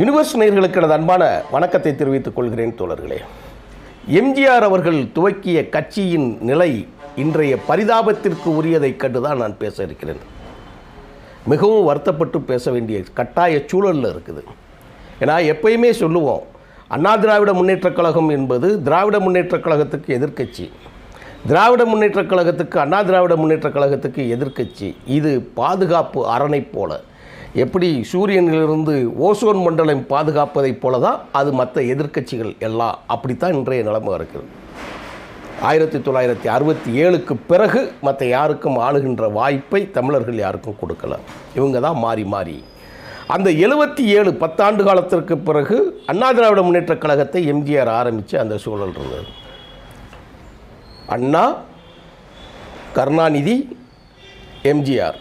Universe நேர்களுக்கு எனது அன்பான வணக்கத்தை தெரிவித்துக் கொள்கிறேன் தோழர்களே. எம்ஜிஆர் அவர்கள் துவக்கிய கட்சியின் நிலை இன்றைய பரிதாபத்திற்கு உரியதைக் கண்டுதான் நான் பேச இருக்கிறேன். மிகவும் வருத்தப்பட்டு பேச வேண்டிய கட்டாய சூழலில் இருக்குது. ஏன்னா எப்பயுமே சொல்லுவோம் அண்ணா திராவிட முன்னேற்றக் கழகம் என்பது திராவிட முன்னேற்றக் கழகத்துக்கு எதிர்க்கட்சி. திராவிட முன்னேற்றக் கழகத்துக்கு அண்ணா திராவிட முன்னேற்றக் கழகத்துக்கு எதிர்க்கட்சி. இது பாதுகாப்பு அரணை போல. எப்படி சூரியனிலிருந்து ஓசோன் மண்டலம் பாதுகாப்பதைப் போல தான் அது மற்ற எதிர்க்கட்சிகள் எல்லாம் அப்படித்தான் இன்றைய நிலைமை இருக்குது. ஆயிரத்தி தொள்ளாயிரத்தி அறுபத்தி ஏழுக்கு பிறகு மற்ற யாருக்கும் ஆளுகின்ற வாய்ப்பை தமிழர்கள் யாருக்கும் கொடுக்கல. இவங்க தான் மாறி மாறி. அந்த எழுபத்தி ஏழு பத்தாண்டு காலத்திற்கு பிறகு அண்ணா திராவிட முன்னேற்றக் கழகத்தை எம்ஜிஆர் ஆரம்பித்து அந்த சூழல் இருந்தது. அண்ணா கருணாநிதி எம்ஜிஆர்.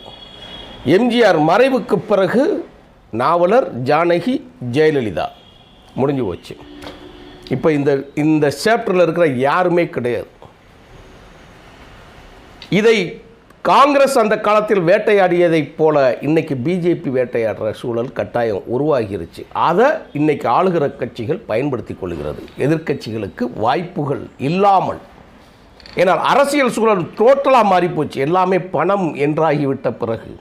எம்ஜிஆர் மறைவுக்கு பிறகு நாவலர் ஜானகி ஜெயலலிதா. முடிஞ்சு போச்சு. இப்போ இந்த இந்த சாப்டரில் இருக்கிற யாருமே கிடையாது. இதை காங்கிரஸ் அந்த காலத்தில் வேட்டையாடியதைப் போல இன்னைக்கு பிஜேபி வேட்டையாடுற சூழல் கட்டாயம் உருவாகிருச்சு. அதை இன்னைக்கு ஆளுகிற கட்சிகள் பயன்படுத்தி கொள்கிறது. எதிர்க்கட்சிகளுக்கு வாய்ப்புகள் இல்லாமல். ஏன்னால் அரசியல் சூழல் டோட்டலாக மாறிப்போச்சு. எல்லாமே பணம் என்றாகிவிட்ட பிறகு.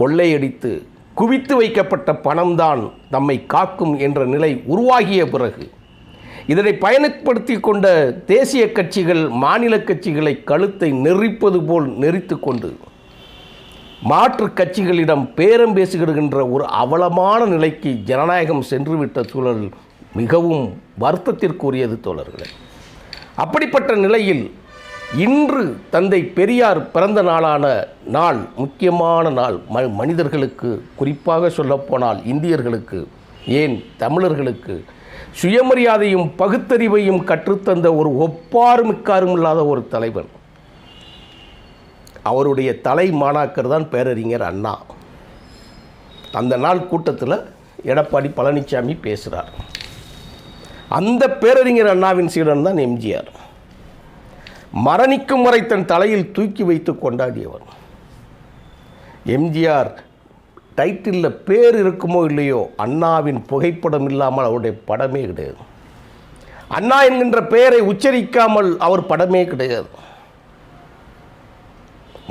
கொள்ளையடித்து குவித்து வைக்கப்பட்ட பணம்தான் நம்மை காக்கும் என்ற நிலை உருவாகிய பிறகு இதனை பயன்படுத்தி கொண்ட தேசிய கட்சிகள் மாநில கட்சிகளை கழுத்தை நெறிப்பது போல் நெறித்து கொண்டு மாற்று கட்சிகளிடம் பேரம் பேசுகிடுகின்ற ஒரு அவலமான நிலைக்கு ஜனநாயகம் சென்றுவிட்ட சூழல் மிகவும் வருத்தத்திற்குரியது தோழர்களே. அப்படிப்பட்ட நிலையில் இன்று தந்தை பெரியார் பிறந்த நாளான நாள் முக்கியமான நாள் ம மனிதர்களுக்கு குறிப்பாக சொல்லப்போனால் இந்தியர்களுக்கு ஏன் தமிழர்களுக்கு சுயமரியாதையும் பகுத்தறிவையும் கற்றுத்தந்த ஒரு ஒப்பாரும் மிக்காரும் இல்லாத ஒரு தலைவன். அவருடைய தலை மாணாக்கர் தான் பேரறிஞர் அண்ணா. அந்த நாள் கூட்டத்தில் எடப்பாடி பழனிசாமி பேசுகிறார் அந்த பேரறிஞர் அண்ணாவின் சீடன் தான் எம்ஜிஆர். மரணிக்கும் வரை தன் தலையில் தூக்கி வைத்து கொண்டாடியவர் எம்ஜிஆர் டைட்டிலில் பேர் இருக்குமோ இல்லையோ அண்ணாவின் புகைப்படம் இல்லாமல் அவருடைய படமே கிடையாது. அண்ணா என்கின்ற பெயரை உச்சரிக்காமல் அவர் படமே கிடையாது.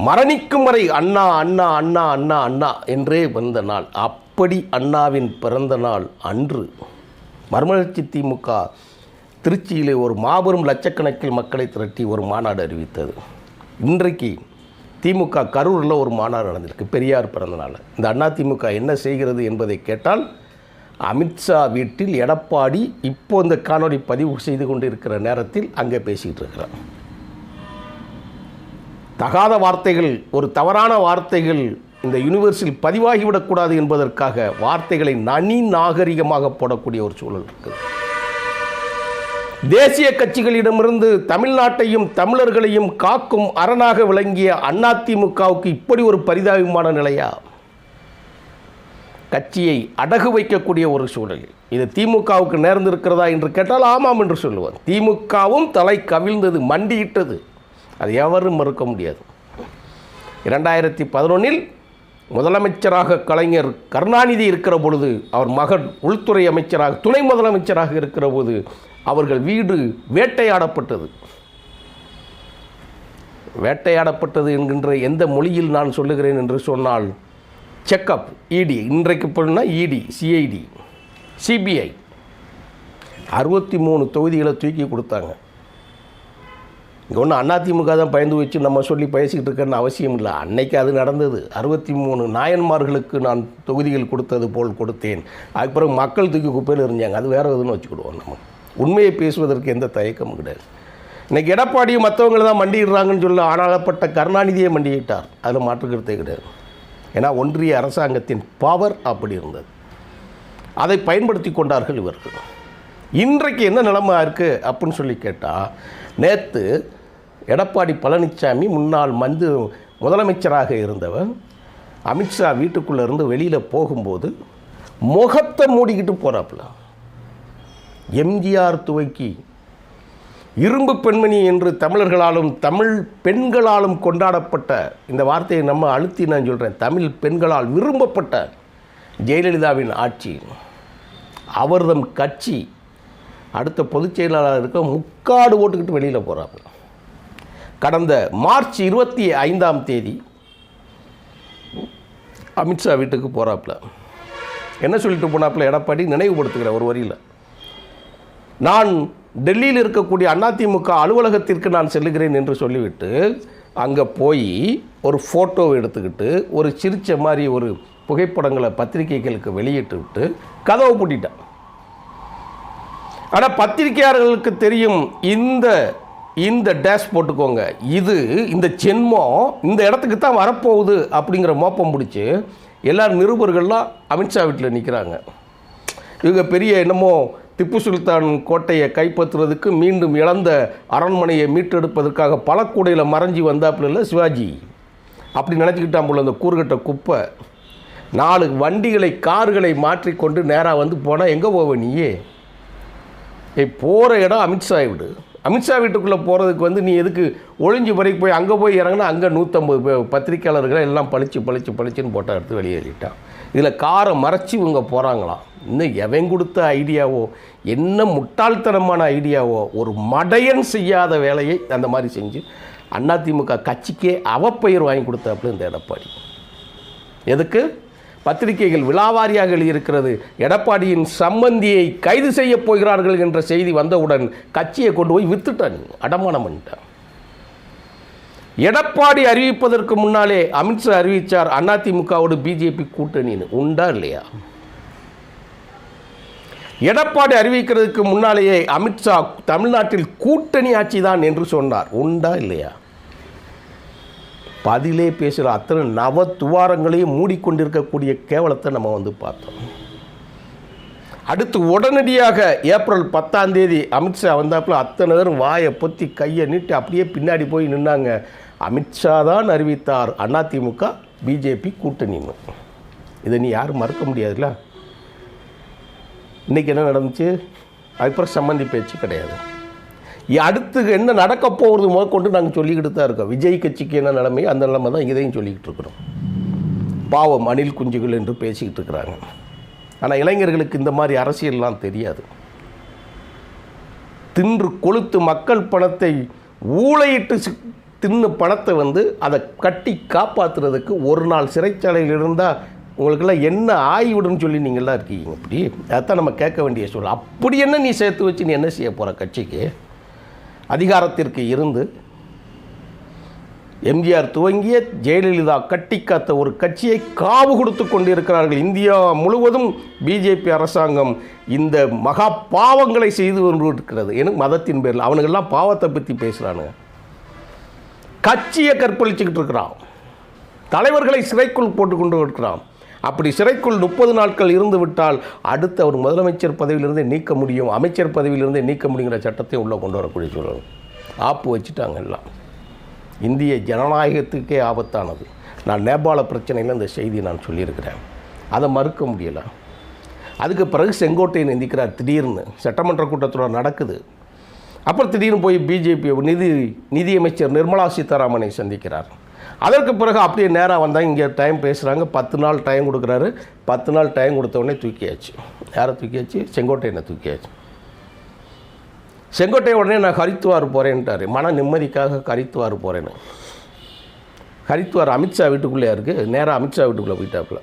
மரணிக்கும் வரை அண்ணா அண்ணா அண்ணா அண்ணா அண்ணா என்றே வந்த நாள் அப்படி அண்ணாவின் பிறந்த நாள் அன்று. மர்மலட்சி திமுக திருச்சியிலே ஒரு மாபெரும் லட்சக்கணக்கில் மக்களை திரட்டி ஒரு மாநாடு அறிவித்தது. இன்றைக்கு திமுக கரூரில் ஒரு மாநாடு நடந்திருக்கு. பெரியார் பிறந்தநாள் இந்த அண்ணா திமுக என்ன செய்கிறது என்பதை கேட்டால் அமித்ஷா வீட்டில் எடப்பாடி இப்போ இந்த காணொலி பதிவு செய்து கொண்டிருக்கிற நேரத்தில் அங்கே பேசிக்கிட்டு இருக்கிறார். தகாத வார்த்தைகள் ஒரு தவறான வார்த்தைகள் இந்த யூனிவர்ஸில் பதிவாகிவிடக்கூடாது என்பதற்காக வார்த்தைகளை நனி நாகரிகமாக போடக்கூடிய ஒரு சூழல் இருக்குது. தேசிய கட்சிகளிடமிருந்து தமிழ்நாட்டையும் தமிழர்களையும் காக்கும் அரணாக விளங்கிய அதிமுகவுக்கு இப்படி ஒரு பரிதாபமான நிலையா? கட்சியை அடகு வைக்கக்கூடிய ஒரு சூழல். இது திமுகவுக்கு நேர்ந்திருக்கிறதா என்று கேட்டால் ஆமாம் என்று சொல்லுவார். திமுகவும் தலை கவிழ்ந்தது மண்டியிட்டது. அது எவரும் மறுக்க முடியாது. இரண்டாயிரத்தி பதினொன்றில் முதலமைச்சராக கலைஞர் கருணாநிதி இருக்கிற பொழுது அவர் மகன் உள்துறை அமைச்சராக துணை முதலமைச்சராக இருக்கிற போது அவர்கள் வீடு வேட்டையாடப்பட்டது. வேட்டையாடப்பட்டது என்கின்ற எந்த மொழியில் நான் சொல்லுகிறேன் என்று சொன்னால் செக்கப் இடி இன்றைக்கு போனால் இடி சிஐடி சிபிஐ. அறுபத்தி மூணு தொகுதிகளை தூக்கி கொடுத்தாங்க. இங்கே ஒன்றும் அதிமுக தான் பயந்து வச்சு நம்ம சொல்லி பேசிக்கிட்டு இருக்கேன்னு அவசியம் இல்லை. அன்னைக்கு அது நடந்தது. அறுபத்தி மூணு நாயன்மார்களுக்கு நான் தொகுதிகள் கொடுத்தது போல் கொடுத்தேன். அதுக்கு பிறகு மக்கள் தூக்கி குப்பையில் இருந்தாங்க அது வேறு எதுன்னு வச்சுக்கிடுவோம் நம்ம. உண்மையை பேசுவதற்கு எந்த தயக்கமும் கிடையாது. இன்றைக்கி எடப்பாடியும் மற்றவங்களை தான் மண்டிடுறாங்கன்னு சொல்ல ஆனாலப்பட்ட கருணாநிதியை மண்டியிட்டார். அதில் மாற்றுக்கிறதே கிடையாது. ஏன்னா ஒன்றிய அரசாங்கத்தின் பவர் அப்படி இருந்தது. அதை பயன்படுத்தி கொண்டார்கள் இவர்கள். இன்றைக்கு என்ன நிலைமை இருக்குது அப்படின்னு சொல்லி கேட்டால் நேற்று எடப்பாடி பழனிசாமி முன்னாள் மந்து முதலமைச்சராக இருந்தவர் அமித்ஷா வீட்டுக்குள்ளே இருந்து வெளியில் போகும்போது முகத்தை மூடிக்கிட்டு போகிறாப்புல எம்ஜிஆர் துவக்கி இரும்பு பெண்மணி என்று தமிழர்களாலும் தமிழ் பெண்களாலும் கொண்டாடப்பட்ட இந்த வார்த்தையை நம்ம அழுத்தி நான் சொல்கிறேன் தமிழ் பெண்களால் விரும்பப்பட்ட ஜெயலலிதாவின் ஆட்சி. அவர்தம் கட்சி. அடுத்த பொதுச் செயலாளர் இருக்க முக்காடு ஓட்டுக்கிட்டு வெளியில் போகிறாப்புல கடந்த மார்ச் இருபத்தி ஐந்தாம் தேதி அமித்ஷா வீட்டுக்கு போகிறாப்புல என்ன சொல்லிட்டு போனாப்புல எடப்பாடி நினைவுபடுத்துகிற ஒரு வரியில். நான் டெல்லியில் இருக்கக்கூடிய அதிமுக அலுவலகத்திற்கு நான் செல்லுகிறேன் என்று சொல்லிவிட்டு அங்கே போய் ஒரு ஃபோட்டோவை எடுத்துக்கிட்டு ஒரு சிரிச்ச மாதிரி ஒரு புகைப்படங்களை பத்திரிகைகளுக்கு வெளியிட்டு விட்டு கதவை பூட்டிட்டான். ஆனால் பத்திரிகையாளர்களுக்கு தெரியும் இந்த இந்த டேஷ் போட்டுக்கோங்க. இது இந்த ஜென்மம் இந்த இடத்துக்கு தான் வரப்போகுது அப்படிங்கிற மோப்பம் பிடிச்சி எல்லா நிருபர்கள்லாம் அமித்ஷா வீட்டில் நிற்கிறாங்க இவங்க பெரிய என்னமோ திப்பு சுல்தான் கோட்டையை கைப்பற்றுறதுக்கு மீண்டும் இழந்த அரண்மனையை மீட்டெடுப்பதற்காக பல கூடையில் மறைஞ்சி வந்தாப்புல இல்லை சிவாஜி? அப்படி நினச்சிக்கிட்டான் போல அந்த கூறுகட்ட குப்பை. நாலு வண்டிகளை கார்களை மாற்றிக்கொண்டு நேராக வந்து போனால் எங்கே போவ நீயே? போகிற இடம் அமித்ஷா வீடு. அமித்ஷா வீட்டுக்குள்ளே போகிறதுக்கு வந்து நீ எதுக்கு ஒளிஞ்சு வரைக்கும் போய் அங்கே போய் இறங்கினா அங்கே நூற்றம்பது பே- பத்திரிக்கையாளர்களை எல்லாம் பளிச்சு பளிச்சு பளிச்சுன்னு போட்டால் எடுத்து வெளியேறிட்டான் இதில் காரை மறைச்சி இவங்க போகிறாங்களாம் இன்னும் எவன் கொடுத்த ஐடியாவோ என்ன முட்டாள்தனமான ஐடியாவோ ஒரு மடையன் செய்யாத வேலையை அந்த மாதிரி செஞ்சு அதிமுக கட்சிக்கே அவப்பெயர் வாங்கி கொடுத்தாப்புல இந்த எடப்பாடி. எதுக்கு? பத்திரிகைகள் விழாவாரியாக எழுதியிருக்கிறது. எடப்பாடியின் சம்பந்தியை கைது செய்ய போகிறார்கள் என்ற செய்தி வந்தவுடன் கட்சியை கொண்டு போய் வித்துட்டான். அடமானம் பண்ணிட்டான். எடப்பாடி அறிவிப்பதற்கு முன்னாலே அமித்ஷா அறிவித்தார் அதிமுகவோடு பிஜேபி கூட்டணின்னு. உண்டா இல்லையா? எடப்பாடி அறிவிக்கிறதுக்கு முன்னாலேயே அமித்ஷா தமிழ்நாட்டில் கூட்டணி ஆட்சி தான் என்று சொன்னார். உண்டா இல்லையா? பதிலே பேசுகிற அத்தனை நவ துவாரங்களையும் மூடிக்கொண்டிருக்கக்கூடிய கேவலத்தை நம்ம வந்து பார்த்தோம். அடுத்து உடனடியாக ஏப்ரல் பத்தாம் தேதி அமித்ஷா வந்தாப்புல அத்தனை பேரும் வாயை பொத்தி கையை நீட்டு அப்படியே பின்னாடி போய் நின்னாங்க. அமித்ஷா தான் அறிவித்தார் அதிமுக பிஜேபி கூட்டணின்னு. இதை நீ யாரும் மறக்க முடியாதுல்ல? இன்றைக்கி என்ன நடந்துச்சு? அதுக்கப்புறம் சம்மந்தி பேச்சு கிடையாது. அடுத்து என்ன நடக்க போகிறது முதற்கொண்டு நாங்கள் சொல்லிக்கிட்டு தான் இருக்கோம். விஜய் கட்சிக்கு என்ன நிலைமை அந்த நிலைமை தான் இதையும் சொல்லிக்கிட்டு இருக்கிறோம். பாவம் அணில் குஞ்சுகள் என்று பேசிக்கிட்டு இருக்கிறாங்க. ஆனால் இளைஞர்களுக்கு இந்த மாதிரி அரசியல்லாம் தெரியாது. தின்று கொளுத்து மக்கள் பணத்தை ஊழையிட்டு சி- தின்னு பணத்தை வந்து அதை கட்டி காப்பாற்றுறதுக்கு ஒரு நாள் சிறைச்சாலையில் இருந்தால் உங்களுக்கெல்லாம் என்ன ஆகிவிடுன்னு சொல்லி நீங்கள்லாம் இருக்கீங்க இப்படி? அதான் நம்ம கேட்க வேண்டிய சூழல். அப்படி என்ன நீ சேர்த்து வச்சு நீ என்ன செய்ய போகிற கட்சிக்கு? அதிகாரத்திற்கு இருந்து எம்ஜிஆர் துவங்கிய ஜெயலலிதா கட்டி காத்த ஒரு கட்சியை காவு கொடுத்து கொண்டிருக்கிறார்கள். இந்தியா முழுவதும் பிஜேபி அரசாங்கம் இந்த மகா பாவங்களை செய்து கொண்டிருக்கிறது. எனக்கு மதத்தின் பேரில் அவனுங்கெல்லாம் பாவத்தை பற்றி பேசுகிறானுங்க கட்சியை கற்பழிச்சுக்கிட்டு இருக்கிறான். தலைவர்களை சிறைக்குள் போட்டு கொண்டு இருக்கிறான். அப்படி சிறைக்குள் முப்பது நாட்கள் இருந்து விட்டால் அடுத்து அவர் முதலமைச்சர் பதவியிலிருந்தே நீக்க முடியும் அமைச்சர் பதவியிலிருந்தே நீக்க முடியுங்கிற சட்டத்தை உள்ளே கொண்டு வரக்கூடிய சூழல். ஆப்பு வச்சுட்டாங்க எல்லாம். இந்திய ஜனநாயகத்துக்கே ஆபத்தானது. நான் நேபாள பிரச்சனையில் இந்த செய்தி நான் சொல்லியிருக்கிறேன். அதை மறுக்க முடியலை. அதுக்கு பிறகு செங்கோட்டையன் எந்திக்கிறார் திடீர்னு. சட்டமன்ற கூட்டத்தோட நடக்குது. அப்புறம் திடீர்னு போய் பிஜேபி நிதி நிதியமைச்சர் நிர்மலா சீதாராமனை சந்திக்கிறார். அதற்கு பிறகு அப்படியே நேராக வந்தால் இங்கே டைம் பேசுகிறாங்க பத்து நாள் டைம் கொடுக்குறாரு. பத்து நாள் டைம் கொடுத்த உடனே தூக்கியாச்சு. யாரை தூக்கியாச்சு? செங்கோட்டையனை தூக்கியாச்சு. செங்கோட்டை உடனே நான் ஹரித்துவார் போகிறேன்ட்டாரு மன நிம்மதிக்காக ஹரித்துவார் போகிறேன்னு ஹரித்துவார் அமித்ஷா வீட்டுக்குள்ளேயா இருக்குது நேராக அமித்ஷா வீட்டுக்குள்ளே போயிட்டாப்புல.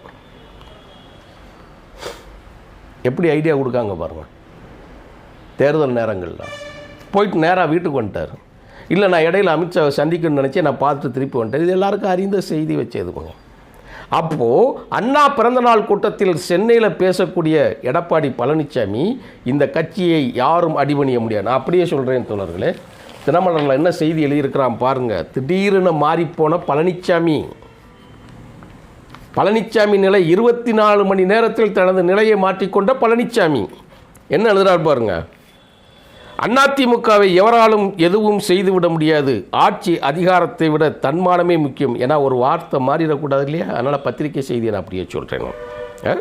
எப்படி ஐடியா கொடுக்காங்க பாருங்கள் தேர்தல் நேரங்களில். போயிட்டு நேராக வீட்டுக்கு வந்துட்டார். இல்லை நான் இடையில அமித்ஷாவை சந்திக்கணும்னு நினச்சி நான் பார்த்து திருப்பி வந்துட்டேன். இது எல்லாருக்கும் அறிந்த செய்தி வச்சது அப்போது அண்ணா பிறந்தநாள் கூட்டத்தில் சென்னையில் பேசக்கூடிய எடப்பாடி பழனிசாமி இந்த கட்சியை யாரும் அடிபணிய முடியாது. நான் அப்படியே சொல்கிறேன் தோழர்களே. தினமலரில் என்ன செய்தி எழுதியிருக்கிறான் பாருங்கள் திடீர்னு மாறிப்போன பழனிசாமி பழனிசாமி நிலை இருபத்தி நாலு மணி நேரத்தில் தனது நிலையை மாற்றிக்கொண்ட பழனிசாமி என்ன எழுதுகிறார் பாருங்கள் அதிமுகவை எவராலும் எதுவும் செய்துவிட முடியாது. ஆட்சி அதிகாரத்தை விட தன்மானமே முக்கியம். ஏன்னா ஒரு வார்த்தை மாறிடக்கூடாது இல்லையா? அதனால் பத்திரிகை செய்தியை நான் அப்படியே சொல்கிறேன் ஆ?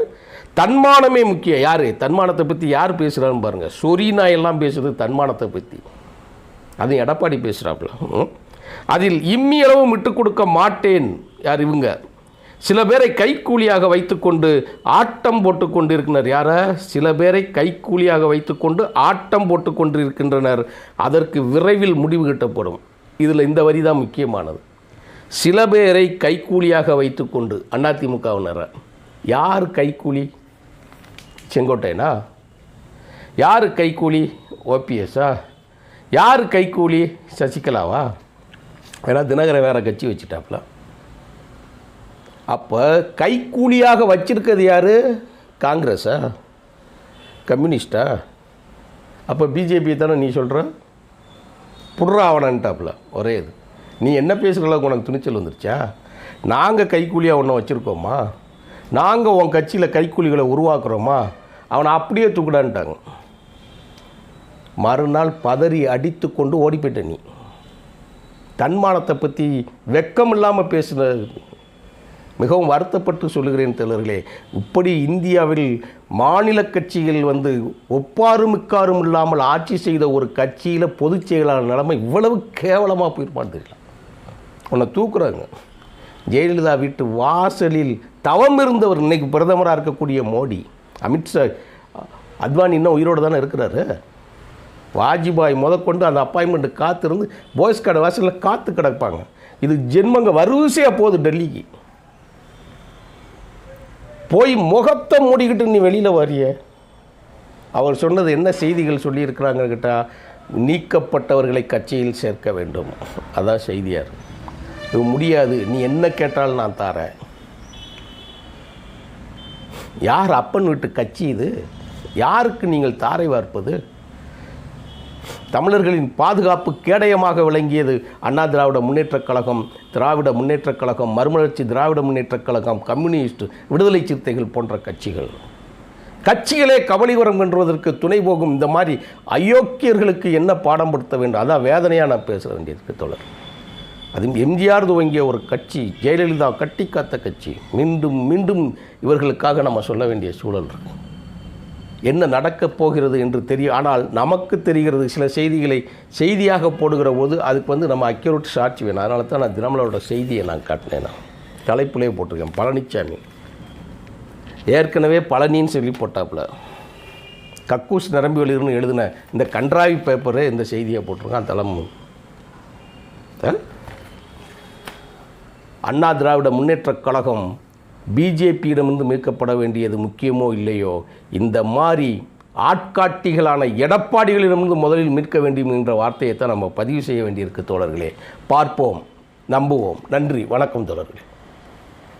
தன்மானமே முக்கியம். யார்? தன்மானத்தை பற்றி யார் பேசுகிறான்னு பாருங்கள் சொரீனா எல்லாம் பேசுறது தன்மானத்தை பற்றி அது எடப்பாடி பேசுகிறாப்புல அதில் இம்மியளவும் விட்டு கொடுக்க மாட்டேன். யார் இவங்க? சில பேரை கைக்கூலியாக வைத்துக்கொண்டு ஆட்டம் போட்டு கொண்டிருக்கின்றனர் யார? சில பேரை கைக்கூலியாக வைத்துக்கொண்டு ஆட்டம் போட்டு கொண்டிருக்கின்றனர் அதற்கு விரைவில் முடிவு கட்டப்படும். இதில் இந்த வரி தான் முக்கியமானது. சில பேரை கைக்கூலியாக வைத்துக்கொண்டு அண்ணாதிமுகவினர் யார் கைக்கூலி? செங்கோட்டையனா? யார் கைக்கூலி? ஓபிஎஸ்ஸா? யார் கைக்கூலி? சசிகலாவா? ஏன்னா தினகரன் வேறு கட்சி வச்சுட்டாப்புல அப்போ கைக்கூலியாக வச்சிருக்கிறது யார்? காங்கிரஸா? கம்யூனிஸ்டா? அப்போ பிஜேபி தானே நீ சொல்கிற புடுறாவணன்ட்டாப்புல ஒரே இது. நீ என்ன பேசுகிற உனக்கு துணிச்சல் வந்துருச்சா? நாங்கள் கைக்கூலியாக ஒன்றை வச்சுருக்கோமா? நாங்கள் உன் கட்சியில் கைக்கூலிகளை உருவாக்குறோமா? அவனை அப்படியே தூக்குடான்ட்டாங்க. மறுநாள் பதறி அடித்து கொண்டு ஓடி போயிட்ட நீ. தன்மானத்தை பற்றி வெக்கம் இல்லாமல் பேசுன மிகவும் வருத்தப்பட்டு சொல்லுகிறேன் தலைவர்களே இப்படி இந்தியாவில் மாநில கட்சிகள் வந்து ஒப்பாரும் மிக்காரும் இல்லாமல் ஆட்சி செய்த ஒரு கட்சியில் பொதுச் செயலாளர் நிலைமை இவ்வளவு கேவலமாக போயிருப்பான்னு தெரியல உன்னை தூக்குறாங்க. ஜெயலலிதா வீட்டு வாசலில் தவம் இருந்தவர் இன்னைக்கு பிரதமராக இருக்கக்கூடிய மோடி. அமித்ஷா அத்வானி இன்னும் உயிரோடு தானே இருக்கிறாரு? வாஜ்பாய் முதற்கொண்டு அந்த அப்பாயின்மெண்ட் காத்திருந்து போய்ஸ் கடை வாசலில் காத்து கிடப்பாங்க. இது ஜென்மங்க வரிசையாக போகுது டெல்லிக்கு. போய் முகத்தை மூடிக்கிட்டு நீ வெளியில் வரிய. அவர் சொன்னது என்ன செய்திகள் சொல்லியிருக்கிறாங்க கேட்டால் நீக்கப்பட்டவர்களை கட்சியில் சேர்க்க வேண்டும். அதான் செய்தியார் இது முடியாது. நீ என்ன கேட்டாலும் நான் தாரேன். யார் அப்பன் வீட்டு கட்சி இது? யாருக்கு நீங்கள் தாரை வார்ப்பது? தமிழர்களின் பாதுகாப்பு கேடயமாக விளங்கியது அண்ணா திராவிட முன்னேற்றக் கழகம் திராவிட முன்னேற்றக் கழகம் மறுமலர்ச்சி திராவிட முன்னேற்றக் கழகம் கம்யூனிஸ்ட் விடுதலை சிறுத்தைகள் போன்ற கட்சிகள். கட்சிகளே கபலீவரம் என்றுவதற்கு துணை போகும் இந்த மாதிரி அயோக்கியர்களுக்கு என்ன பாடம் படுத்த வேண்டும்? அதான் வேதனையாக நான் பேச வேண்டியிருக்கு தொடர் அதுவும் எம்ஜிஆர் துவங்கிய ஒரு கட்சி ஜெயலலிதா கட்டி காத்த கட்சி. மீண்டும் மீண்டும் இவர்களுக்காக நம்ம சொல்ல வேண்டிய சூழல் இருக்கு. என்ன நடக்கப் போகிறது என்று தெரியும் ஆனால் நமக்கு தெரிகிறது சில செய்திகளை செய்தியாக போடுகிற போது அதுக்கு வந்து நம்ம அக்யூரேட் சாட்சி வேணும். அதனால தான் நான் தினமலரோட செய்தியை நான் காட்டினேன் நான். தலைப்புலேயே போட்டிருக்கேன். பழனிசாமி ஏற்கனவே பழனின்னு சொல்லி போட்டாப்புல. கக்கூஸ் நிரம்பி வெளியிருந்து எழுதின இந்த கன்றாவி பேப்பரே இந்த செய்தியை போட்டிருக்கான் தலைமுன். அண்ணா திராவிட முன்னேற்றக் கழகம் பிஜேபியிடமிருந்து மீட்கப்பட வேண்டியது முக்கியமோ இல்லையோ இந்த மாதிரி ஆட்காட்டிகளான எடப்பாடிகளிடமிருந்து முதலில் மீட்க வேண்டும் என்ற வார்த்தையை தான் நம்ம பதிவு செய்ய வேண்டியிருக்கு தோழர்களே. பார்ப்போம் நம்புவோம். நன்றி வணக்கம் தோழர்களே.